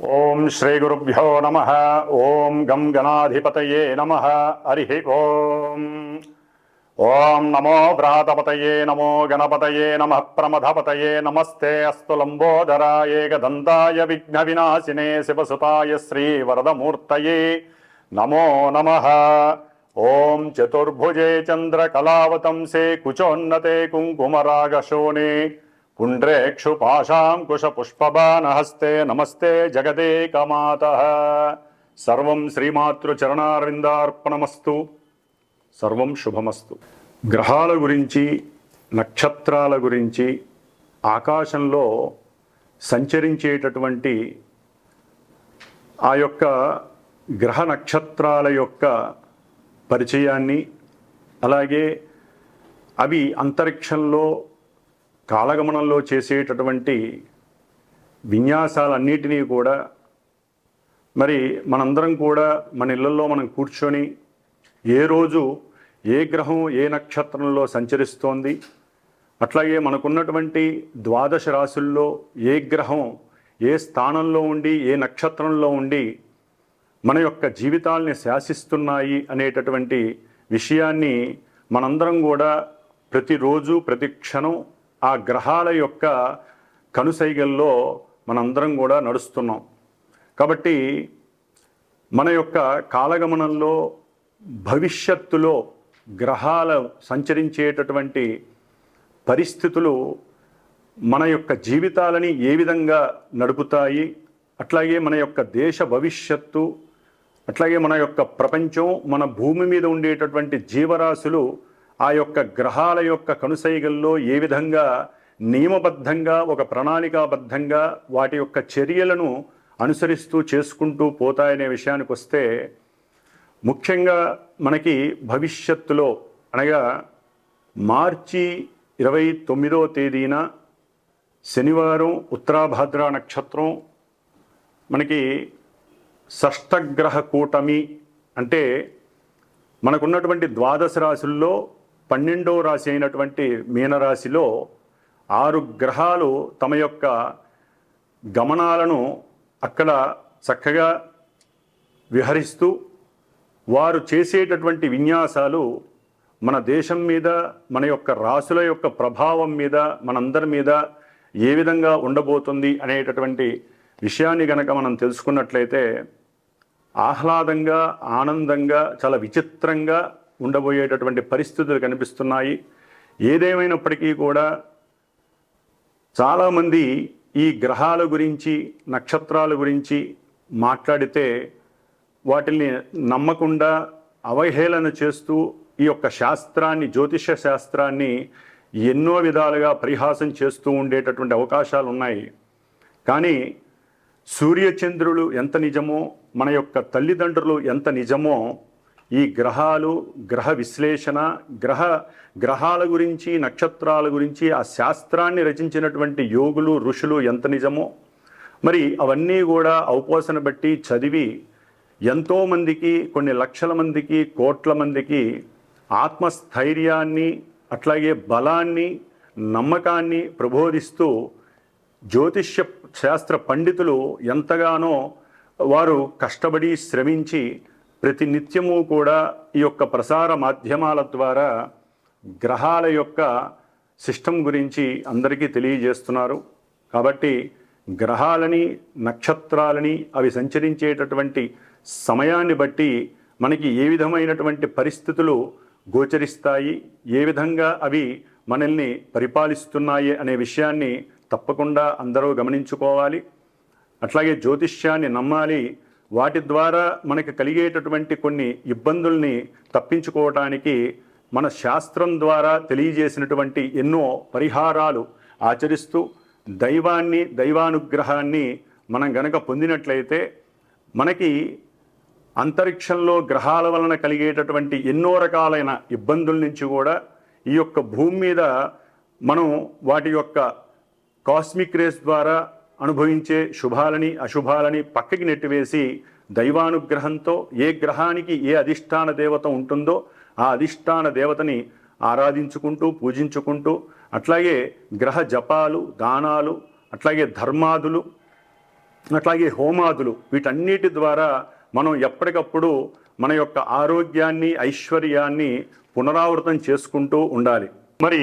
ఓం శ్రీ గురుభ్యో నమ. ఓం గం గణాధిపతయే నమ. హరి ఓం. ఓం నమో వ్రాతపతయే నమో గణపతయే నమ. ప్రమథపతయే నమస్తే అస్తు లంబోదరాయ గదంతాయ విఘ్న వినాశినే శివసుతాయ శ్రీ వరదమూర్తయే నమో నమ. ఓం చతుర్భుజే చంద్రకళావతంసే కుచోన్నతే కుంకుమరాగశోనే పుండ్రేక్షు పాశాం పుష్పబాణహస్తే నమస్తే జగదేకమాత సర్వం శ్రీమాతృచరణారవిందార్పణమస్తు సర్వం శుభమస్తు గ్రహాల గురించి నక్షత్రాల గురించి ఆకాశంలో సంచరించేటటువంటి ఆ యొక్క గ్రహ నక్షత్రాల యొక్క పరిచయాన్ని అలాగే అవి అంతరిక్షంలో కాలగమనంలో చేసేటటువంటి విన్యాసాలన్నిటినీ కూడా మరి మనందరం కూడా మన ఇళ్ళలో మనం కూర్చొని ఏ రోజు ఏ గ్రహం ఏ నక్షత్రంలో సంచరిస్తోంది అట్లాగే మనకున్నటువంటి ద్వాదశ రాశుల్లో ఏ గ్రహం ఏ స్థానంలో ఉండి ఏ నక్షత్రంలో ఉండి మన యొక్క జీవితాల్ని శాసిస్తున్నాయి అనేటటువంటి విషయాన్ని మనందరం కూడా ప్రతిరోజు ప్రతి క్షణం ఆ గ్రహాల యొక్క కనుసైగల్లో మనందరం కూడా నడుస్తున్నాం. కాబట్టి మన యొక్క కాలగమనంలో భవిష్యత్తులో గ్రహాల సంచరించేటటువంటి పరిస్థితులు మన యొక్క జీవితాలని ఏ విధంగా నడుపుతాయి అట్లాగే మన యొక్క దేశ భవిష్యత్తు అట్లాగే మన యొక్క ప్రపంచం మన భూమి మీద ఉండేటటువంటి జీవరాశులు ఆ యొక్క గ్రహాల యొక్క కనుసైగల్లో ఏ విధంగా నియమబద్ధంగా ఒక ప్రణాళికాబద్ధంగా వాటి యొక్క చర్యలను అనుసరిస్తూ చేసుకుంటూ పోతాయనే విషయానికి వస్తే ముఖ్యంగా మనకి భవిష్యత్తులో అనగా మార్చి ఇరవై తొమ్మిదో తేదీన శనివారం ఉత్తరాభాద్ర నక్షత్రం మనకి షష్టగ్రహ కూటమి అంటే మనకున్నటువంటి ద్వాదశ రాశుల్లో పన్నెండో రాశి అయినటువంటి మీనరాశిలో ఆరు గ్రహాలు తమ యొక్క గమనాలను అక్కడ చక్కగా విహరిస్తూ వారు చేసేటటువంటి విన్యాసాలు మన దేశం మీద మన యొక్క రాసుల యొక్క ప్రభావం మీద మనందరి మీద ఏ విధంగా ఉండబోతుంది అనేటటువంటి విషయాన్ని గనక మనం తెలుసుకున్నట్లయితే ఆహ్లాదంగా ఆనందంగా చాలా విచిత్రంగా ఉండబోయేటటువంటి పరిస్థితులు కనిపిస్తున్నాయి. ఏదేమైనప్పటికీ కూడా చాలామంది ఈ గ్రహాల గురించి నక్షత్రాల గురించి మాట్లాడితే వాటిని నమ్మకుండా అవహేళన చేస్తూ ఈ యొక్క శాస్త్రాన్ని జ్యోతిష శాస్త్రాన్ని ఎన్నో విధాలుగా పరిహాసం చేస్తూ ఉండేటటువంటి అవకాశాలు ఉన్నాయి. కానీ సూర్యచంద్రులు ఎంత నిజమో మన యొక్క తల్లిదండ్రులు ఎంత నిజమో ఈ గ్రహాలు గ్రహ విశ్లేషణ గ్రహ గ్రహాల గురించి నక్షత్రాల గురించి ఆ శాస్త్రాన్ని రచించినటువంటి యోగులు ఋషులు ఎంత నిజమో మరి అవన్నీ కూడా ఔపోసన బట్టి చదివి ఎంతోమందికి కొన్ని లక్షల మందికి కోట్ల మందికి ఆత్మస్థైర్యాన్ని అట్లాగే బలాన్ని నమ్మకాన్ని ప్రబోధిస్తూ జ్యోతిష్య శాస్త్ర పండితులు ఎంతగానో వారు కష్టపడి శ్రమించి ప్రతి నిత్యము కూడా ఈ యొక్క ప్రసార మాధ్యమాల ద్వారా గ్రహాల యొక్క సిస్టమ్ గురించి అందరికీ తెలియజేస్తున్నారు. కాబట్టి గ్రహాలని నక్షత్రాలని అవి సంచరించేటటువంటి సమయాన్ని బట్టి మనకి ఏ విధమైనటువంటి పరిస్థితులు గోచరిస్తాయి ఏ విధంగా అవి మనల్ని పరిపాలిస్తున్నాయి అనే విషయాన్ని తప్పకుండా అందరూ గమనించుకోవాలి. అట్లాగే జ్యోతిష్యాన్ని నమ్మాలి వాటి ద్వారా మనకి కలిగేటటువంటి కొన్ని ఇబ్బందుల్ని తప్పించుకోవటానికి మన శాస్త్రం ద్వారా తెలియజేసినటువంటి ఎన్నో పరిహారాలు ఆచరిస్తూ దైవాన్ని దైవానుగ్రహాన్ని మనం గనక పొందినట్లయితే మనకి అంతరిక్షంలో గ్రహాల వలన కలిగేటటువంటి ఎన్నో రకాలైన ఇబ్బందుల నుంచి కూడా ఈ యొక్క భూమి మీద మనం వాటి యొక్క కాస్మిక్ రేస్ ద్వారా అనుభవించే శుభాలని అశుభాలని పక్కకి నెట్టివేసి దైవానుగ్రహంతో ఏ గ్రహానికి ఏ అధిష్టాన దేవత ఉంటుందో ఆ అధిష్టాన దేవతని ఆరాధించుకుంటూ పూజించుకుంటూ అట్లాగే గ్రహ జపాలు దానాలు అట్లాగే ధర్మాదులు అట్లాగే హోమాదులు వీటన్నిటి ద్వారా మనం ఎప్పటికప్పుడు మన యొక్క ఆరోగ్యాన్ని ఐశ్వర్యాన్ని పునరావృతం చేసుకుంటూ ఉండాలి. మరి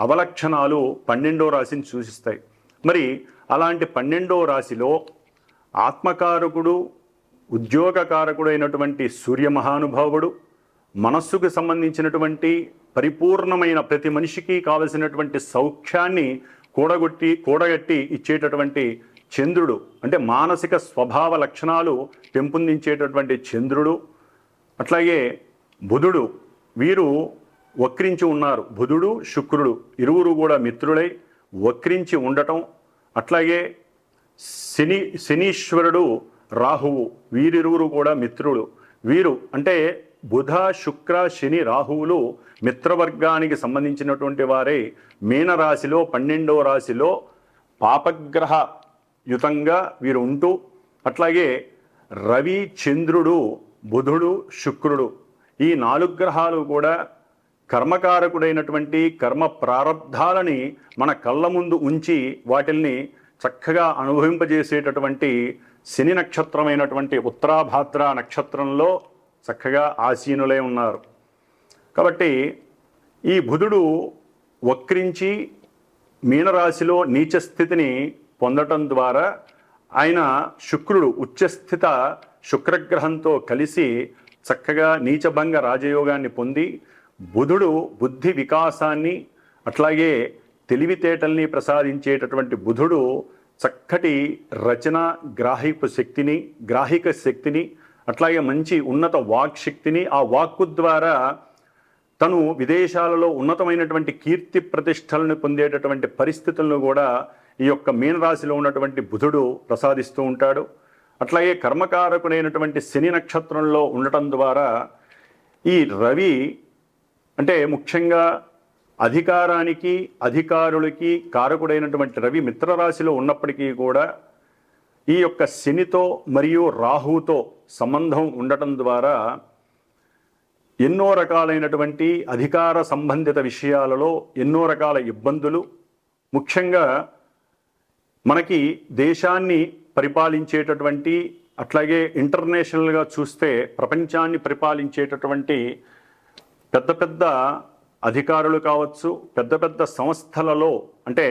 అవలక్షణాలు పన్నెండో రాశిని సూచిస్తాయి. మరి అలాంటి పన్నెండో రాశిలో ఆత్మకారకుడు ఉద్యోగకారకుడైనటువంటి సూర్య మహానుభావుడు మనస్సుకు సంబంధించినటువంటి పరిపూర్ణమైన ప్రతి మనిషికి కావలసినటువంటి సౌఖ్యాన్ని కూడగొట్టి కూడగట్టి ఇచ్చేటటువంటి చంద్రుడు అంటే మానసిక స్వభావ లక్షణాలు పెంపొందించేటటువంటి చంద్రుడు అట్లాగే బుధుడు వీరు వక్రించి ఉన్నారు. బుధుడు శుక్రుడు ఇరువురు కూడా మిత్రులై వక్రించి ఉండటం అట్లాగే శని శనీశ్వరుడు రాహువు వీరిరువురు కూడా మిత్రులు. వీరు అంటే బుధ శుక్ర శని రాహువులు మిత్రవర్గానికి సంబంధించినటువంటి వారే మీనరాశిలో పన్నెండవ రాశిలో పాపగ్రహ యుతంగా వీరు ఉంటూ అట్లాగే రవి చంద్రుడు బుధుడు శుక్రుడు ఈ నాలుగు గ్రహాలు కూడా కర్మకారకుడైనటువంటి కర్మ ప్రారంధాలని మన కళ్ళ ముందు ఉంచి వాటిల్ని చక్కగా అనుభవింపజేసేటటువంటి శని నక్షత్రమైనటువంటి ఉత్తరాభాద్ర నక్షత్రంలో చక్కగా ఆసీనులై ఉన్నారు. కాబట్టి ఈ బుధుడు వక్రించి మీనరాశిలో నీచ స్థితిని పొందటం ద్వారా ఆయన శుక్రుడు ఉచ్చస్థిత శుక్రగ్రహంతో కలిసి చక్కగా నీచభంగ రాజయోగాన్ని పొంది బుధుడు బుద్ధి వికాసాన్ని అట్లాగే తెలివితేటల్ని ప్రసాదించేటటువంటి బుధుడు చక్కటి రచన గ్రాహిక శక్తిని గ్రాహిక శక్తిని అట్లాగే మంచి ఉన్నత వాక్ శక్తిని ఆ వాక్కు ద్వారా తను విదేశాలలో ఉన్నతమైనటువంటి కీర్తి ప్రతిష్టలను పొందేటటువంటి పరిస్థితులను కూడా ఈ యొక్క మీనరాశిలో ఉన్నటువంటి బుధుడు ప్రసాదిస్తూ ఉంటాడు. అట్లాగే కర్మకారకుడైనటువంటి శని నక్షత్రంలో ఉండటం ద్వారా ఈ రవి అంటే ముఖ్యంగా అధికారానికి అధికారులకి కారకుడైనటువంటి రవి మిత్రరాశిలో ఉన్నప్పటికీ కూడా ఈ యొక్క శనితో మరియు రాహుతో సంబంధం ఉండటం ద్వారా ఎన్నో రకాలైనటువంటి అధికార సంబంధిత విషయాలలో ఎన్నో రకాల ఇబ్బందులు ముఖ్యంగా మనకి దేశాన్ని పరిపాలించేటటువంటి అట్లాగే ఇంటర్నేషనల్గా చూస్తే ప్రపంచాన్ని పరిపాలించేటటువంటి పెద్ద పెద్ద అధికారులు కావచ్చు పెద్ద పెద్ద సంస్థలలో అంటే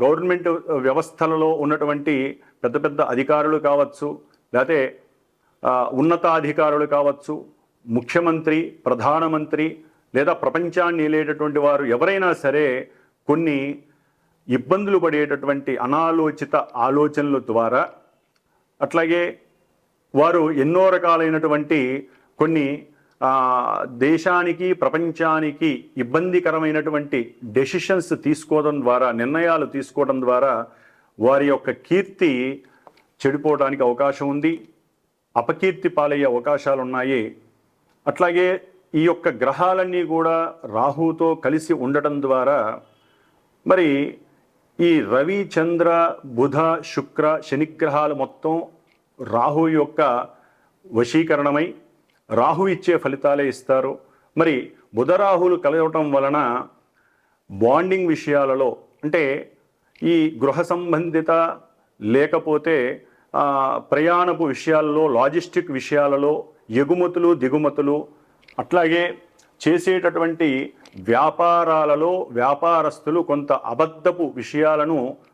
గవర్నమెంట్ వ్యవస్థలలో ఉన్నటువంటి పెద్ద పెద్ద అధికారులు కావచ్చు లేకపోతే ఉన్నతాధికారులు కావచ్చు ముఖ్యమంత్రి ప్రధానమంత్రి లేదా ప్రపంచాన్ని ఏలేటటువంటి వారు ఎవరైనా సరే కొన్ని ఇబ్బందులు పడేటటువంటి అనాలోచిత ఆలోచనల ద్వారా అట్లాగే వారు ఎన్నో రకాలైనటువంటి కొన్ని దేశానికి ప్రపంచానికి ఇబ్బందికరమైనటువంటి డెసిషన్స్ తీసుకోవడం ద్వారా నిర్ణయాలు తీసుకోవడం ద్వారా వారి యొక్క కీర్తి చెడిపోవడానికి అవకాశం ఉంది. అపకీర్తి పాలయ్యే అవకాశాలు ఉన్నాయి అట్లాగే ఈ యొక్క గ్రహాలన్నీ కూడా రాహుతో కలిసి ఉండటం ద్వారా మరి ఈ రవి చంద్ర బుధ శుక్ర శనిగ్రహాలు మొత్తం రాహు యొక్క వశీకరణమై రాహు ఇచ్చే ఫలితాలే ఇస్తారు. మరి బుధ రాహులు కలవటం వలన బాండింగ్ విషయాలలో అంటే ఈ గృహ సంబంధిత లేకపోతే ప్రయాణపు విషయాలలో లాజిస్టిక్ విషయాలలో ఎగుమతులు దిగుమతులు అట్లాగే చేసేటటువంటి వ్యాపారాలలో వ్యాపారస్తులు కొంత అబద్ధపు విషయాలను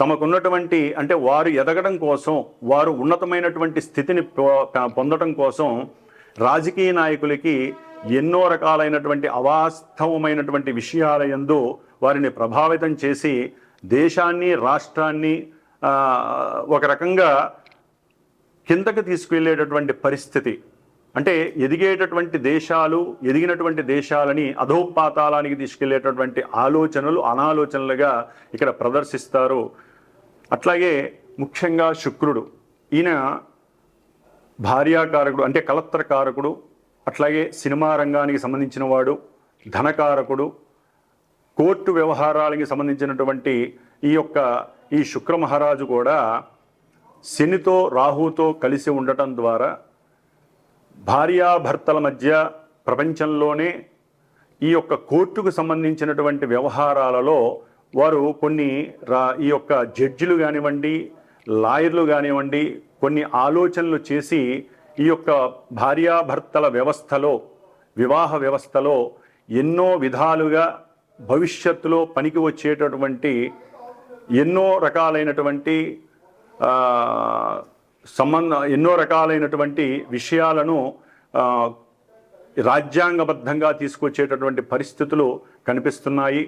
తమకున్నటువంటి అంటే వారు ఎదగడం కోసం వారు ఉన్నతమైనటువంటి స్థితిని పొ- పొందడం కోసం రాజకీయ నాయకులకి ఎన్నో రకాలైనటువంటి అవాస్తవమైనటువంటి విషయాల యందు వారిని ప్రభావితం చేసి దేశాన్ని రాష్ట్రాన్ని ఒక రకంగా కిందకి తీసుకువెళ్ళేటటువంటి పరిస్థితి. అంటే ఎదిగేటటువంటి దేశాలు ఎదిగినటువంటి దేశాలని అధోపాతాలానికి తీసుకెళ్ళేటటువంటి ఆలోచనలు అనాలోచనలుగా ఇక్కడ ప్రదర్శిస్తారు. అట్లాగే ముఖ్యంగా శుక్రుడు. ఈయన భార్యాకారకుడు అంటే కలత్రకారకుడు అట్లాగే సినిమా రంగానికి సంబంధించిన వాడు ధనకారకుడు కోర్టు వ్యవహారాలకి సంబంధించినటువంటి ఈ యొక్క ఈ శుక్ర మహారాజు కూడా శనితో రాహుతో కలిసి ఉండటం ద్వారా భార్యాభర్తల మధ్య ప్రపంచంలోనే ఈ యొక్క కోర్టుకు సంబంధించినటువంటి వ్యవహారాలలో వారు కొన్ని రా ఈ యొక్క జడ్జిలు కానివ్వండి లాయర్లు కానివ్వండి కొన్ని ఆలోచనలు చేసి ఈ యొక్క భార్యాభర్తల వ్యవస్థలో వివాహ వ్యవస్థలో ఎన్నో విధాలుగా భవిష్యత్తులో పనికి వచ్చేటటువంటి ఎన్నో రకాలైనటువంటి సంబంధ ఎన్నో రకాలైనటువంటి విషయాలను రాజ్యాంగబద్ధంగా తీసుకొచ్చేటటువంటి పరిస్థితులు కనిపిస్తున్నాయి.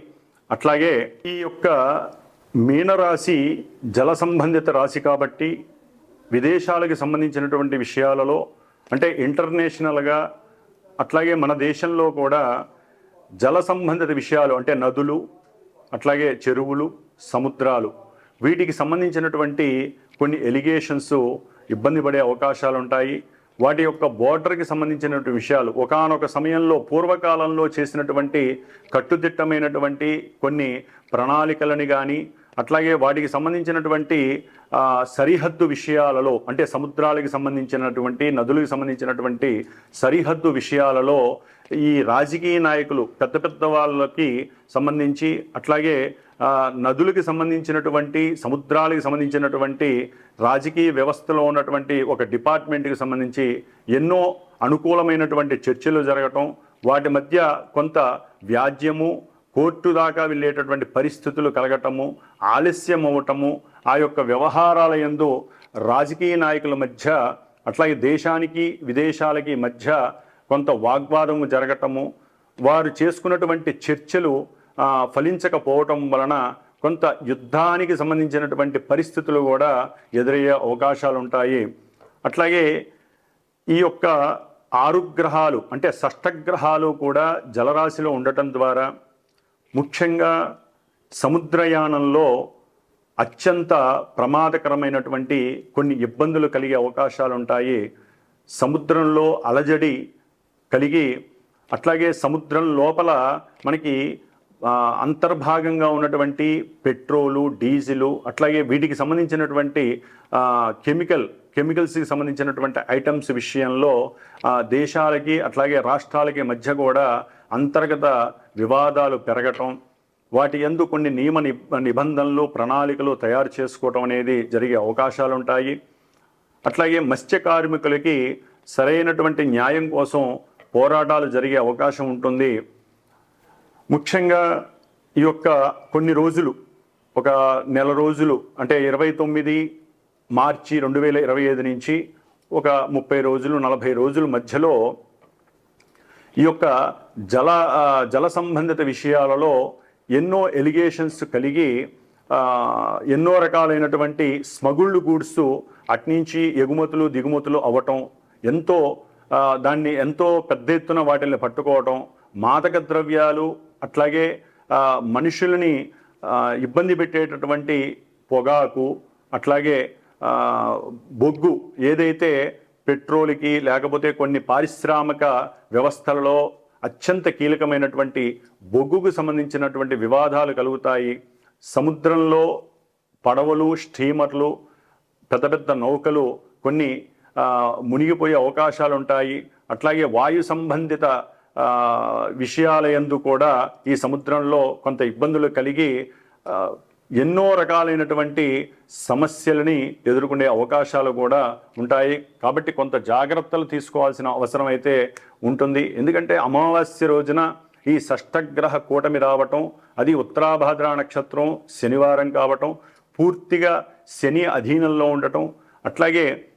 అట్లాగే ఈ యొక్క మీనరాశి జల సంబంధిత రాశి కాబట్టి విదేశాలకు సంబంధించినటువంటి విషయాలలో అంటే ఇంటర్నేషనల్గా అట్లాగే మన దేశంలో కూడా జల సంబంధిత విషయాలు అంటే నదులు అట్లాగే చెరువులు సముద్రాలు వీటికి సంబంధించినటువంటి కొన్ని ఎలిగేషన్స్ ఇబ్బంది పడే అవకాశాలు ఉంటాయి వాటి యొక్క బోర్డర్కి సంబంధించినటువంటి విషయాలు ఒకానొక సమయంలో పూర్వకాలంలో చేసినటువంటి కట్టుదిట్టమైనటువంటి కొన్ని ప్రణాళికలని కానీ అట్లాగే వాటికి సంబంధించినటువంటి సరిహద్దు విషయాలలో అంటే సముద్రాలకు సంబంధించినటువంటి నదులకు సంబంధించినటువంటి సరిహద్దు విషయాలలో ఈ రాజకీయ నాయకులు పెద్ద పెద్ద వాళ్ళకి సంబంధించి అట్లాగే నదులకి సంబంధించినటువంటి సముద్రాలకు సంబంధించినటువంటి రాజకీయ వ్యవస్థలో ఉన్నటువంటి ఒక డిపార్ట్మెంట్కి సంబంధించి ఎన్నో అనుకూలమైనటువంటి చర్చలు జరగటం వాటి మధ్య కొంత వ్యాజ్యము కోర్టు దాకా వెళ్ళేటటువంటి పరిస్థితులు కలగటము ఆలస్యం అవ్వటము ఆ యొక్క వ్యవహారాల యందు రాజకీయ నాయకుల మధ్య అట్లాగే దేశానికి విదేశాలకి మధ్య కొంత వాగ్వాదము జరగటము వారు చేసుకున్నటువంటి చర్చలు ఫలించకపోవటం వలన కొంత యుద్ధానికి సంబంధించినటువంటి పరిస్థితులు కూడా ఎదురయ్యే అవకాశాలు ఉంటాయి అట్లాగే ఈ యొక్క ఆరు గ్రహాలు అంటే షష్టగ్రహాలు కూడా జలరాశిలో ఉండటం ద్వారా ముఖ్యంగా సముద్రయానంలో అత్యంత ప్రమాదకరమైనటువంటి కొన్ని ఇబ్బందులు కలిగే అవకాశాలు ఉంటాయి సముద్రంలో అలజడి కలిగి అట్లాగే సముద్రం లోపల మనకి అంతర్భాగంగా ఉన్నటువంటి పెట్రోలు డీజిలు అట్లాగే వీటికి సంబంధించినటువంటి కెమికల్ కెమికల్స్కి సంబంధించినటువంటి ఐటమ్స్ విషయంలో దేశాలకి అట్లాగే రాష్ట్రాలకి మధ్య కూడా అంతర్గత వివాదాలు పెరగటం వాటి ఎందు కొన్ని నియమ నిబంధనలు ప్రణాళికలు తయారు చేసుకోవటం అనేది జరిగే అవకాశాలు ఉంటాయి అట్లాగే మత్స్య కార్మికులకి సరైనటువంటి న్యాయం కోసం పోరాటాలు జరిగే అవకాశం ఉంటుంది. ముఖ్యంగా ఈ యొక్క కొన్ని రోజులు ఒక నెల రోజులు అంటే ఇరవై తొమ్మిది మార్చి రెండు వేల ఇరవై ఐదు నుంచి ఒక ముప్పై రోజులు నలభై రోజుల మధ్యలో ఈ యొక్క జల జల సంబంధిత విషయాలలో ఎన్నో ఎలిగేషన్స్ కలిగి ఎన్నో రకాలైనటువంటి స్మగుళ్ళు గూడ్స్ అట్నుంచి ఎగుమతులు దిగుమతులు అవ్వటం ఎంతో దాన్ని ఎంతో పెద్ద ఎత్తున వాటిని పట్టుకోవటం మాదక ద్రవ్యాలు అట్లాగే మనుషులని ఇబ్బంది పెట్టేటటువంటి పొగాకు అట్లాగే బొగ్గు ఏదైతే పెట్రోల్కి లేకపోతే కొన్ని పారిశ్రామిక వ్యవస్థలలో అత్యంత కీలకమైనటువంటి బొగ్గుకు సంబంధించినటువంటి వివాదాలు కలుగుతాయి. సముద్రంలో పడవలు స్టీమర్లు పెద్ద పెద్ద నౌకలు కొన్ని మునిగిపోయే అవకాశాలు ఉంటాయి అట్లాగే వాయు సంబంధిత విషయాలయందు విషయాల కూడా ఈ సముద్రంలో కొంత ఇబ్బందులు కలిగి ఎన్నో రకాలైనటువంటి సమస్యలని ఎదుర్కొనే అవకాశాలు కూడా ఉంటాయి. కాబట్టి కొంత జాగ్రత్తలు తీసుకోవాల్సిన అవసరం అయితే ఉంటుంది. ఎందుకంటే అమావాస్య రోజున ఈ షష్టగ్రహ కూటమి రావటం అది ఉత్తరాభాద్ర నక్షత్రం శనివారం కావటం పూర్తిగా శని అధీనంలో ఉండటం అట్లాగే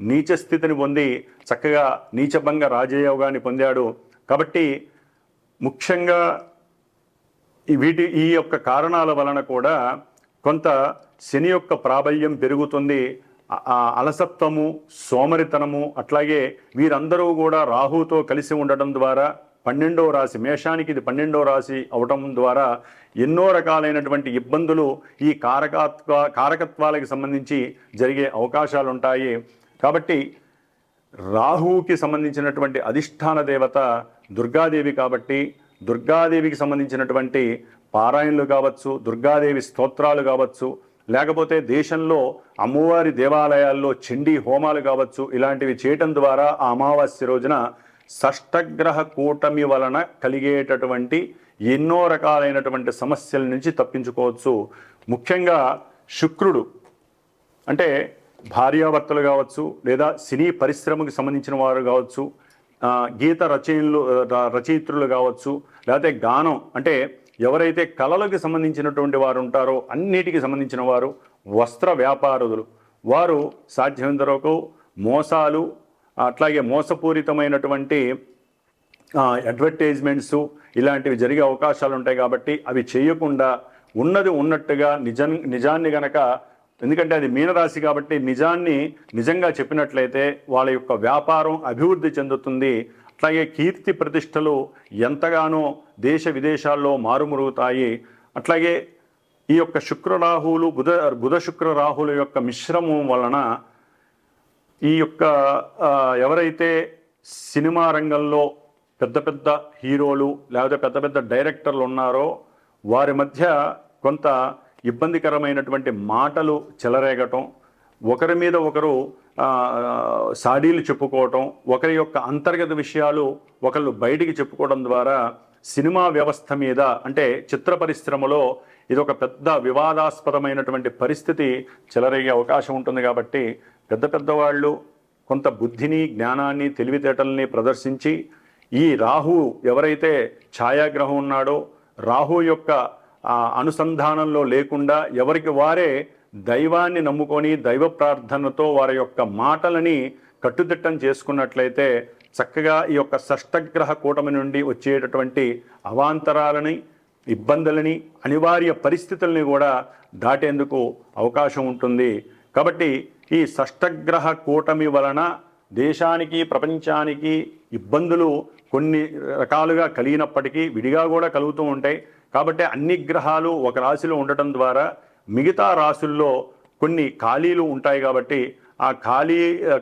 నీచ స్థితిని పొంది చక్కగా నీచభంగ రాజయోగాన్ని పొందాడు. కాబట్టి ముఖ్యంగా వీటి ఈ యొక్క కారణాల వలన కూడా కొంత శని యొక్క ప్రాబల్యం పెరుగుతుంది. ఆ- అలసత్వము సోమరితనము అట్లాగే వీరందరూ కూడా రాహుతో కలిసి ఉండటం ద్వారా పన్నెండవ రాశి మేషానికి ఇది పన్నెండవ రాశి అవటం ద్వారా ఎన్నో రకాలైనటువంటి ఇబ్బందులు ఈ కారకత్వ కారకత్వాలకు సంబంధించి జరిగే అవకాశాలు ఉంటాయి కాబట్టి రాహువుకి సంబంధించినటువంటి అధిష్టాన దేవత దుర్గాదేవి కాబట్టి దుర్గాదేవికి సంబంధించినటువంటి పారాయణలు కావచ్చు దుర్గాదేవి స్తోత్రాలు కావచ్చు లేకపోతే దేశంలో అమ్మవారి దేవాలయాల్లో చండీ హోమాలు కావచ్చు ఇలాంటివి చేయటం ద్వారా ఆ అమావాస్య రోజున షష్టగ్రహ కూటమి వలన కలిగేటటువంటి ఎన్నో రకాలైనటువంటి సమస్యల నుంచి తప్పించుకోవచ్చు. ముఖ్యంగా శుక్రుడు అంటే భార్యాభర్తలు కావచ్చు లేదా సినీ పరిశ్రమకు సంబంధించిన వారు కావచ్చు గీత రచయిలు రచయిత్రులు కావచ్చు లేకపోతే గానం అంటే ఎవరైతే కళలకు సంబంధించినటువంటి వారు ఉంటారో అన్నిటికీ సంబంధించిన వారు వస్త్ర వ్యాపారులు. వారు సాధ్యమైనంత వరకు మోసాలు అట్లాగే మోసపూరితమైనటువంటి అడ్వర్టైజ్మెంట్స్ ఇలాంటివి జరిగే అవకాశాలు ఉంటాయి కాబట్టి అవి చేయకుండా ఉన్నది ఉన్నట్టుగా నిజం నిజాన్ని గనక ఎందుకంటే అది మీనరాశి కాబట్టి నిజాన్ని నిజంగా చెప్పినట్లయితే వాళ్ళ యొక్క వ్యాపారం అభివృద్ధి చెందుతుంది. అట్లాగే కీర్తి ప్రతిష్టలు ఎంతగానో దేశ విదేశాల్లో మారుమురుగుతాయి. అట్లాగే ఈ యొక్క శుక్రరాహువులు బుధ బుధ శుక్ర రాహుల యొక్క మిశ్రమం వలన ఈ యొక్క ఎవరైతే సినిమా రంగంలో పెద్ద పెద్ద హీరోలు లేకపోతే పెద్ద పెద్ద డైరెక్టర్లు ఉన్నారో వారి మధ్య కొంత ఇబ్బందికరమైనటువంటి మాటలు చెలరేగటం ఒకరి మీద ఒకరు సాడీలు చెప్పుకోవటం ఒకరి యొక్క అంతర్గత విషయాలు ఒకళ్ళు బయటికి చెప్పుకోవడం ద్వారా సినిమా వ్యవస్థ మీద అంటే చిత్ర పరిశ్రమలో ఇది ఒక పెద్ద వివాదాస్పదమైనటువంటి పరిస్థితి చెలరేగే అవకాశం ఉంటుంది కాబట్టి పెద్ద పెద్దవాళ్ళు కొంత బుద్ధిని జ్ఞానాన్ని తెలివితేటల్ని ప్రదర్శించి ఈ రాహు ఎవరైతే ఛాయాగ్రహం ఉన్నాడో రాహు యొక్క అనుసంధానంలో లేకుండా ఎవరికి వారే దైవాన్ని నమ్ముకొని దైవ ప్రార్థనతో వారి యొక్క మాటలని కట్టుదిట్టం చేసుకున్నట్లయితే చక్కగా ఈ యొక్క షష్టగ్రహ కూటమి నుండి వచ్చేటటువంటి అవాంతరాలని ఇబ్బందులని అనివార్య పరిస్థితుల్ని కూడా దాటేందుకు అవకాశం ఉంటుంది. కాబట్టి ఈ షష్టగ్రహ కూటమి వలన దేశానికి ప్రపంచానికి ఇబ్బందులు కొన్ని రకాలుగా కలిగినప్పటికీ విడిగా కూడా కలుగుతూ ఉంటాయి. కాబట్టి అన్ని గ్రహాలు ఒక రాశిలో ఉండటం ద్వారా మిగతా రాశుల్లో కొన్ని ఖాళీలు ఉంటాయి కాబట్టి ఆ ఖాళీ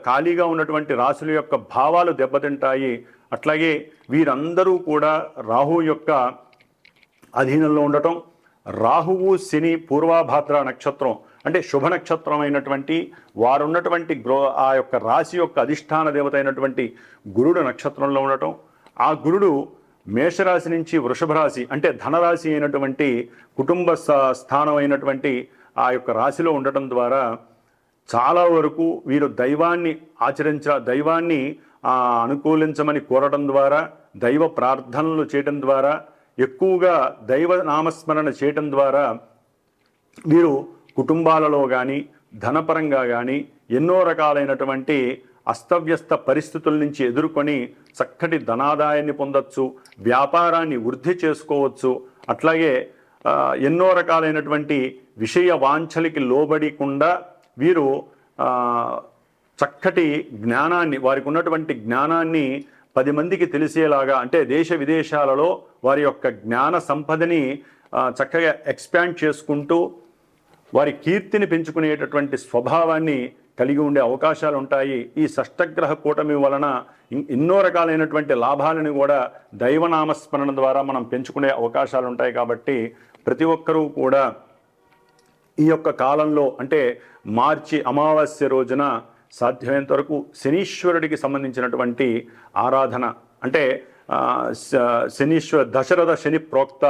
ఖాళీగా ఉన్నటువంటి రాశుల యొక్క భావాలు దెబ్బతింటాయి. అట్లాగే వీరందరూ కూడా రాహు యొక్క అధీనంలో ఉండటం రాహువు శని పూర్వాభాద్ర నక్షత్రం అంటే శుభ నక్షత్రం అయినటువంటి వారున్నటువంటి గ్రో ఆ యొక్క రాశి యొక్క అధిష్టాన దేవత అయినటువంటి గురుడు నక్షత్రంలో ఉండటం. ఆ గురుడు మేషరాశి నుంచి వృషభ రాశి అంటే ధనరాశి అయినటువంటి కుటుంబ స్థానం అయినటువంటి ఆ యొక్క రాశిలో ఉండటం ద్వారా చాలా వరకు వీరు దైవాన్ని ఆచరించ దైవాన్ని అనుకూలించమని కోరడం ద్వారా దైవ ప్రార్థనలు చేయడం ద్వారా ఎక్కువగా దైవ నామస్మరణ చేయటం ద్వారా వీరు కుటుంబాలలో కానీ ధనపరంగా కానీ ఎన్నో రకాలైనటువంటి అస్తవ్యస్త పరిస్థితుల నుంచి ఎదుర్కొని చక్కటి ధనాదాయాన్ని పొందొచ్చు వ్యాపారాన్ని వృద్ధి చేసుకోవచ్చు. అట్లాగే ఎన్నో రకాలైనటువంటి విషయ వాంఛలకి లోబడికుండా వీరు చక్కటి జ్ఞానాన్ని వారికి ఉన్నటువంటి జ్ఞానాన్ని పది మందికి తెలిసేలాగా అంటే దేశ విదేశాలలో వారి యొక్క జ్ఞాన సంపదని చక్కగా ఎక్స్పాండ్ చేసుకుంటూ వారి కీర్తిని పెంచుకునేటటువంటి స్వభావాన్ని కలిగి ఉండే అవకాశాలు ఉంటాయి. ఈ షష్టగ్రహ కూటమి వలన ఎన్నో రకాలైనటువంటి లాభాలను కూడా దైవనామస్మరణ ద్వారా మనం పెంచుకునే అవకాశాలు ఉంటాయి కాబట్టి ప్రతి ఒక్కరూ కూడా ఈ యొక్క కాలంలో అంటే మార్చి అమావాస్య రోజున సాధ్యమైనంత వరకు శనీశ్వరుడికి సంబంధించినటువంటి ఆరాధన అంటే శ- శనీశ్వర దశరథ శని ప్రోక్త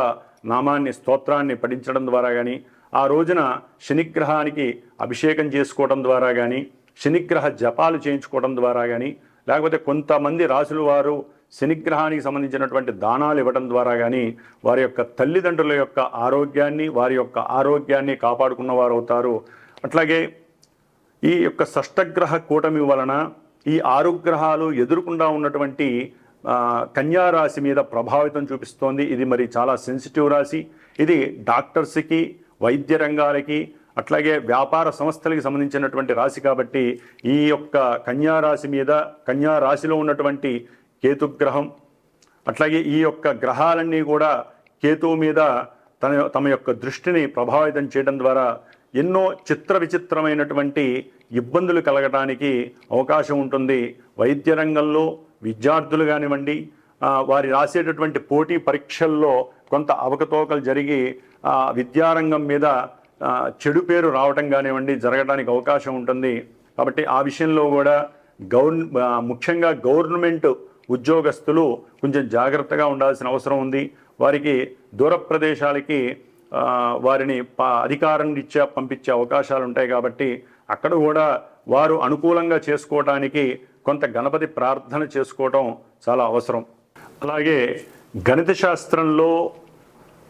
నామాన్ని స్తోత్రాన్ని పఠించడం ద్వారా కానీ ఆ రోజున శనిగ్రహానికి అభిషేకం చేసుకోవడం ద్వారా కానీ శనిగ్రహ జపాలు చేయించుకోవడం ద్వారా కానీ లేకపోతే కొంతమంది రాసుల వారు శనిగ్రహానికి సంబంధించినటువంటి దానాలు ఇవ్వడం ద్వారా కానీ వారి యొక్క తల్లిదండ్రుల యొక్క ఆరోగ్యాన్ని వారి యొక్క ఆరోగ్యాన్ని కాపాడుకున్నవారు అవుతారు అట్లాగే ఈ యొక్క షష్టగ్రహ కూటమి వలన ఈ ఆరు గ్రహాలు ఎదురుకుండా ఉన్నటువంటి కన్యారాశి కన్యా రాశి మీద ప్రభావితం చూపిస్తోంది. ఇది మరి చాలా సెన్సిటివ్ రాశి. ఇది డాక్టర్స్కి వైద్య రంగాలకి అట్లాగే వ్యాపార సంస్థలకి సంబంధించినటువంటి రాశి కాబట్టి ఈ యొక్క కన్యా రాశి మీద కన్యా రాశిలో ఉన్నటువంటి కేతుగ్రహం అట్లాగే ఈ యొక్క గ్రహాలన్నీ కూడా కేతువు మీద తన తమ యొక్క దృష్టిని ప్రభావితం చేయడం ద్వారా ఎన్నో చిత్ర విచిత్రమైనటువంటి ఇబ్బందులు కలగడానికి అవకాశం ఉంటుంది. వైద్య రంగంలో విద్యార్థులు కానివ్వండి వారి రాసేటటువంటి పోటీ పరీక్షల్లో కొంత అవకతవకలు జరిగి విద్యారంగం మీద చెడు పేరు రావటం కానివ్వండి జరగడానికి అవకాశం ఉంటుంది. కాబట్టి ఆ విషయంలో కూడా గవర్న ముఖ్యంగా గవర్నమెంట్ ఉద్యోగస్తులు కొంచెం జాగ్రత్తగా ఉండాల్సిన అవసరం ఉంది. వారికి దూర ప్రదేశాలకి వారిని ప- అధికారం రీత్యా పంపించే అవకాశాలు ఉంటాయి కాబట్టి అక్కడ కూడా వారు అనుకూలంగా చేసుకోవటానికి కొంత గణపతి ప్రార్థన చేసుకోవటం చాలా అవసరం. అలాగే గణిత శాస్త్రంలో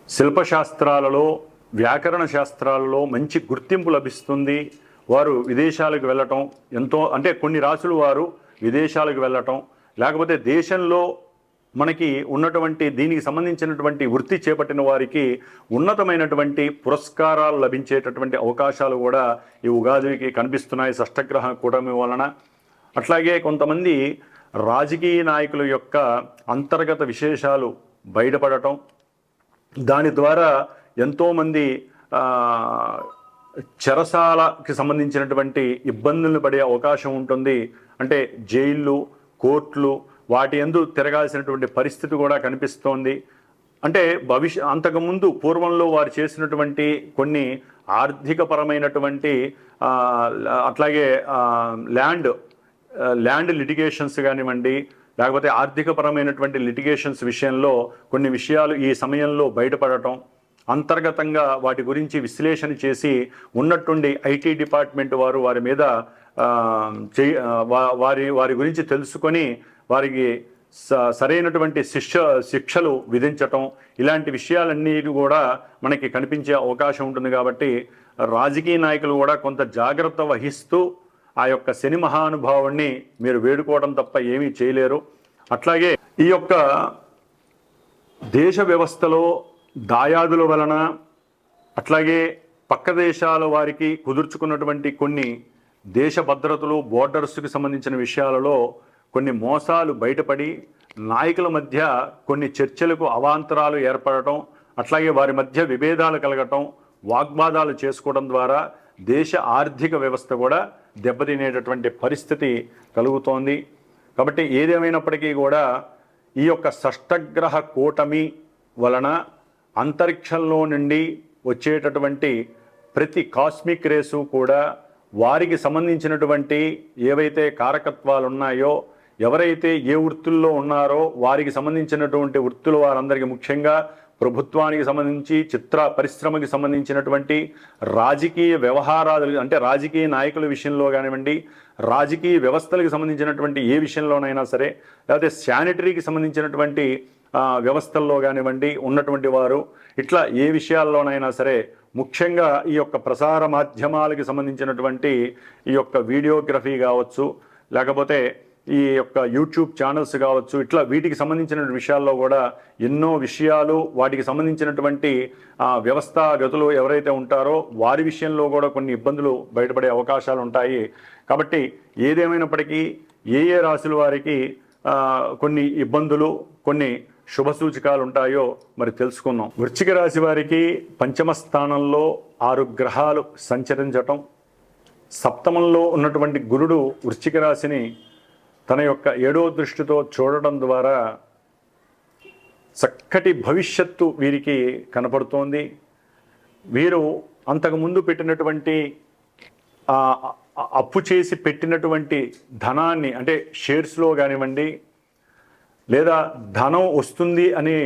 శిల్పశాస్త్రాలలో వ్యాకరణ శాస్త్రాలలో మంచి గుర్తింపు లభిస్తుంది. వారు విదేశాలకు వెళ్ళటం ఎంతో అంటే కొన్ని రాసులు వారు విదేశాలకు వెళ్ళటం లేకపోతే దేశంలో మనకి ఉన్నటువంటి దీనికి సంబంధించినటువంటి వృత్తి చేపట్టిన వారికి ఉన్నతమైనటువంటి పురస్కారాలు లభించేటటువంటి అవకాశాలు కూడా ఈ ఉగాదికి కనిపిస్తున్నాయి. షష్టగ్రహ కూటమి వలన. అట్లాగే కొంతమంది రాజకీయ నాయకుల యొక్క అంతర్గత విశేషాలు బయటపడటం దాని ద్వారా ఎంతోమంది చెరసాలకి సంబంధించినటువంటి ఇబ్బందులను పడే అవకాశం ఉంటుంది. అంటే జైళ్ళు కోర్టులు వాటి ఎందు తిరగాల్సినటువంటి పరిస్థితి కూడా కనిపిస్తోంది. అంటే భవిష్య అంతకుముందు పూర్వంలో వారు చేసినటువంటి కొన్ని ఆర్థికపరమైనటువంటి అట్లాగే ల్యాండ్ ల్యాండ్ లిటిగేషన్స్ కానివ్వండి లేకపోతే ఆర్థికపరమైనటువంటి లిటిగేషన్స్ విషయంలో కొన్ని విషయాలు ఈ సమయంలో బయటపడటం అంతర్గతంగా వాటి గురించి విశ్లేషణ చేసి ఉన్నట్టుండి ఐటీ డిపార్ట్మెంట్ వారు వారి మీద వారి వారి గురించి తెలుసుకొని వారికి స- సరైనటువంటి శిక్ష శిక్షలు విధించటం ఇలాంటి విషయాలన్నీ కూడా మనకి కనిపించే అవకాశం ఉంటుంది కాబట్టి రాజకీయ నాయకులు కూడా కొంత జాగ్రత్త వహిస్తూ ఆ యొక్క శని మహానుభావుణ్ణి మీరు వేడుకోవడం తప్ప ఏమీ చేయలేరు. అట్లాగే ఈ యొక్క దేశ వ్యవస్థలో దాయాదుల వలన అట్లాగే పక్క దేశాల వారికి కుదుర్చుకున్నటువంటి కొన్ని దేశ భద్రతలు బోర్డర్స్కి సంబంధించిన విషయాలలో కొన్ని మోసాలు బయటపడి నాయకుల మధ్య కొన్ని చర్చలకు అవాంతరాలు ఏర్పడటం అట్లాగే వారి మధ్య విభేదాలు కలగటం వాగ్వాదాలు చేసుకోవడం ద్వారా దేశ ఆర్థిక వ్యవస్థ కూడా దెబ్బతినేటటువంటి పరిస్థితి కలుగుతోంది. కాబట్టి ఏదేమైనప్పటికీ కూడా ఈ యొక్క షష్టగ్రహ కూటమి వలన అంతరిక్షంలో నుండి వచ్చేటటువంటి ప్రతి కాస్మిక్ రేసు కూడా వారికి సంబంధించినటువంటి ఏవైతే కారకత్వాలు ఉన్నాయో ఎవరైతే ఏ వృత్తుల్లో ఉన్నారో వారికి సంబంధించినటువంటి వృత్తులు వారందరికీ ముఖ్యంగా ప్రభుత్వానికి సంబంధించి చిత్ర పరిశ్రమకి సంబంధించినటువంటి రాజకీయ వ్యవహారాలు అంటే రాజకీయ నాయకుల విషయంలో కానివ్వండి రాజకీయ వ్యవస్థలకు సంబంధించినటువంటి ఏ విషయంలోనైనా సరే లేకపోతే శానిటరీకి సంబంధించినటువంటి వ్యవస్థల్లో కానివ్వండి ఉన్నటువంటి వారు ఇట్లా ఏ విషయాల్లోనైనా సరే ముఖ్యంగా ఈ యొక్క ప్రసార మాధ్యమాలకి సంబంధించినటువంటి ఈ యొక్క వీడియోగ్రఫీ కావచ్చు లేకపోతే ఈ యొక్క యూట్యూబ్ ఛానల్స్ కావచ్చు ఇట్లా వీటికి సంబంధించిన విషయాల్లో కూడా ఎన్నో విషయాలు వాటికి సంబంధించినటువంటి వ్యవస్థాగతులు ఎవరైతే ఉంటారో వారి విషయంలో కూడా కొన్ని ఇబ్బందులు బయటపడే అవకాశాలు ఉంటాయి. కాబట్టి ఏదేమైనప్పటికీ ఏ ఏ రాశుల వారికి కొన్ని ఇబ్బందులు కొన్ని శుభ సూచకాలు ఉంటాయో మరి తెలుసుకుందాం. వృశ్చిక రాశి వారికి పంచమ స్థానంలో ఆరు గ్రహాలు సంచరించటం సప్తమంలో ఉన్నటువంటి గురుడు వృశ్చిక రాశిని తన యొక్క ఏడో దృష్టితో చూడడం ద్వారా చక్కటి భవిష్యత్తు వీరికి కనపడుతోంది. వీరు అంతకుముందు పెట్టినటువంటి అప్పు చేసి పెట్టినటువంటి ధనాన్ని అంటే షేర్స్లో కానివ్వండి లేదా ధనం వస్తుంది అని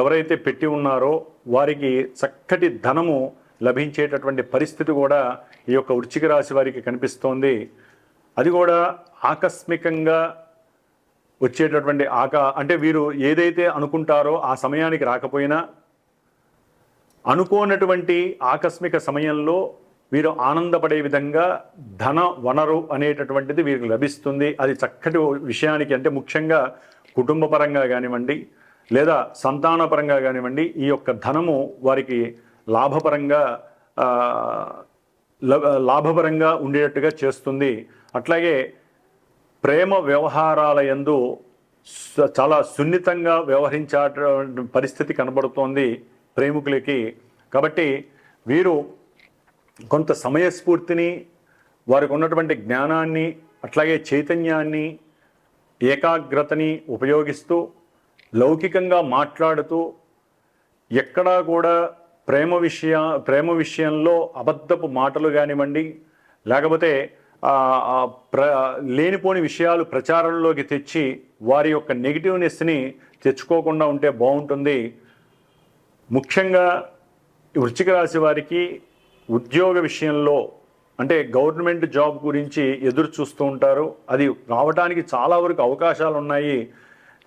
ఎవరైతే పెట్టి ఉన్నారో వారికి చక్కటి ధనము లభించేటటువంటి పరిస్థితి కూడా ఈ యొక్క వృచ్చిక రాశి వారికి కనిపిస్తోంది. అది కూడా ఆకస్మికంగా వచ్చేటటువంటి ఆక అంటే వీరు ఏదైతే అనుకుంటారో ఆ సమయానికి రాకపోయినా అనుకోనటువంటి ఆకస్మిక సమయంలో వీరు ఆనందపడే విధంగా ధన వనరు అనేటటువంటిది వీరికి లభిస్తుంది. అది చక్కటి విషయానికి అంటే ముఖ్యంగా కుటుంబ పరంగా కానివ్వండి లేదా సంతానపరంగా కానివ్వండి ఈ యొక్క ధనము వారికి లాభపరంగా లాభపరంగా ఉండేటట్టుగా చేస్తుంది. అట్లాగే ప్రేమ వ్యవహారాల యందు చాలా సున్నితంగా వ్యవహరించే పరిస్థితి కనబడుతోంది ప్రేమికులకి. కాబట్టి వీరు కొంత సమయస్ఫూర్తిని వారికి ఉన్నటువంటి జ్ఞానాన్ని అట్లాగే చైతన్యాన్ని ఏకాగ్రతని ఉపయోగిస్తూ లౌకికంగా మాట్లాడుతూ ఎక్కడా కూడా ప్రేమ విషయ ప్రేమ విషయంలో అబద్ధపు మాటలు కానివ్వండి లేకపోతే ప్ర లేనిపోని విషయాలు ప్రచారంలోకి తెచ్చి వారి యొక్క నెగిటివ్నెస్ని తెచ్చుకోకుండా ఉంటే బాగుంటుంది. ముఖ్యంగా ఈ వృశ్చిక రాశి వారికి ఉద్యోగ విషయంలో అంటే గవర్నమెంట్ జాబ్ గురించి ఎదురు చూస్తూ ఉంటారు. అది రావడానికి చాలా వరకు అవకాశాలు ఉన్నాయి.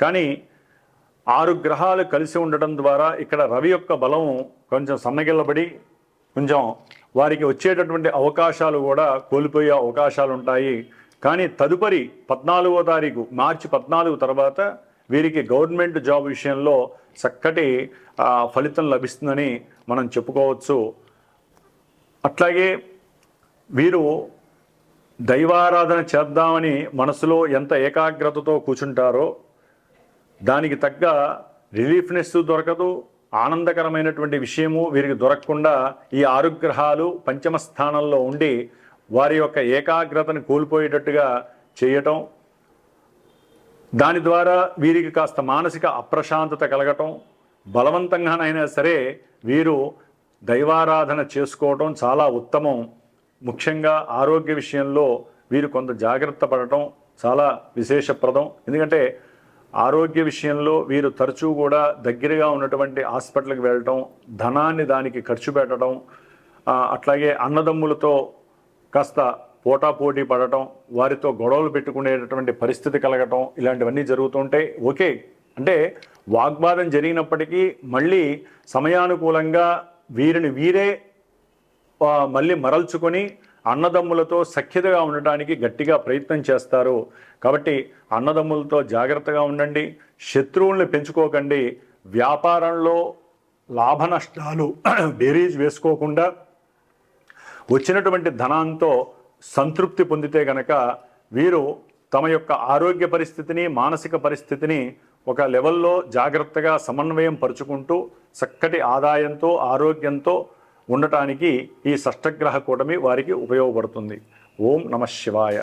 కానీ ఆరు గ్రహాలు కలిసి ఉండటం ద్వారా ఇక్కడ రవి యొక్క బలం కొంచెం సన్నగిల్లబడి కొంచెం వారికి వచ్చేటటువంటి అవకాశాలు కూడా కోల్పోయే అవకాశాలు ఉంటాయి. కానీ తదుపరి పద్నాలుగో తారీఖు మార్చి పద్నాలుగు తర్వాత వీరికి గవర్నమెంట్ జాబ్ విషయంలో చక్కటి ఫలితం లభిస్తుందని మనం చెప్పుకోవచ్చు. అట్లాగే వీరు దైవారాధన చేద్దామని మనసులో ఎంత ఏకాగ్రతతో కూర్చుంటారో దానికి తగ్గ రిలీఫ్నెస్ దొరకదు. ఆనందకరమైనటువంటి విషయము వీరికి దొరకకుండా ఈ ఆరుగ్రహాలు పంచమ స్థానంలో ఉండి వారి యొక్క ఏకాగ్రతను కోల్పోయేటట్టుగా చేయటం దాని ద్వారా వీరికి కాస్త మానసిక అప్రశాంతత కలగటం బలవంతంగానైనా సరే వీరు దైవారాధన చేసుకోవటం చాలా ఉత్తమం. ముఖ్యంగా ఆరోగ్య విషయంలో వీరు కొంత జాగ్రత్త పడటం చాలా విశేషప్రదం. ఎందుకంటే ఆరోగ్య విషయంలో వీరు తరచూ కూడా దగ్గరగా ఉన్నటువంటి హాస్పిటల్కి వెళ్ళటం ధనాన్ని దానికి ఖర్చు పెట్టడం అట్లాగే అన్నదమ్ములతో కాస్త పోటాపోటీ పడటం వారితో గొడవలు పెట్టుకునేటటువంటి పరిస్థితి కలగటం ఇలాంటివన్నీ జరుగుతుంటాయి ఓకే. అంటే వాగ్వాదం జరిగినప్పటికీ మళ్ళీ సమయానుకూలంగా వీరిని వీరే మళ్ళీ మరల్చుకొని అన్నదమ్ములతో సఖ్యతగా ఉండటానికి గట్టిగా ప్రయత్నం చేస్తారు. కాబట్టి అన్నదమ్ములతో జాగ్రత్తగా ఉండండి. శత్రువుల్ని పెంచుకోకండి. వ్యాపారంలో లాభ నష్టాలు బేరీజ్ వేసుకోకుండా వచ్చినటువంటి ధనంతో సంతృప్తి పొందితే గనక వీరు తమ యొక్క ఆరోగ్య పరిస్థితిని మానసిక పరిస్థితిని ఒక లెవెల్లో జాగ్రత్తగా సమన్వయం పరుచుకుంటూ చక్కటి ఆదాయంతో ఆరోగ్యంతో ఉండటానికి ఈ షష్టగ్రహ కూటమి వారికి ఉపయోగపడుతుంది. ఓం నమ శివాయ.